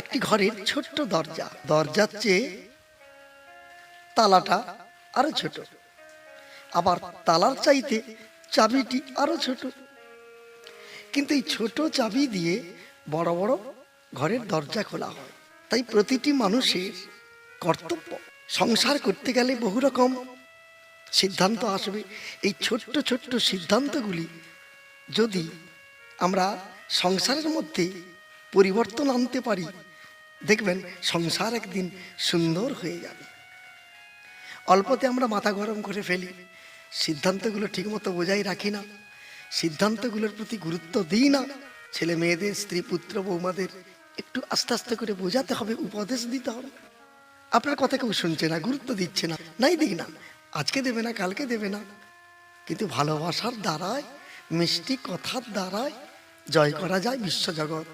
একটি ঘরের ছোট্ট দরজা। দরজার চেয়ে তালাটা আরও ছোট। আবার তালার চাইতে চাবিটি আরও ছোট। কিন্তু এই ছোট চাবি দিয়ে বড় বড় ঘরের দরজা খোলা হয়। তাই প্রতিটি মানুষের কর্তব্য, সংসার করতে গেলে বহু রকম সিদ্ধান্ত আসবে। এই ছোট্ট ছোট্ট সিদ্ধান্তগুলি যদি আমরা সংসারের মধ্যে পরিবর্তন আনতে পারি দেখবেন সংসার একদিন সুন্দর হয়ে যাবে। অল্পতে আমরা মাথা গরম করে ফেলি, সিদ্ধান্তগুলো ঠিকমতো বোঝাই রাখি না, সিদ্ধান্তগুলোর প্রতি গুরুত্ব দিই না, ছেলে মেয়েদের, স্ত্রী, পুত্র, বৌমাদের একটু আস্তে আস্তে করে বোঝাতে হবে, উপদেশ দিতে হবে। আপনার কথা কেউ শুনছে না, গুরুত্ব দিচ্ছে না, নাই দিই না, আজকে দেবে না, কালকে দেবে না। কিন্তু ভালোবাসার দ্বারায়, মিষ্টি কথার দ্বারায় জয় করা যায় বিশ্বজগৎ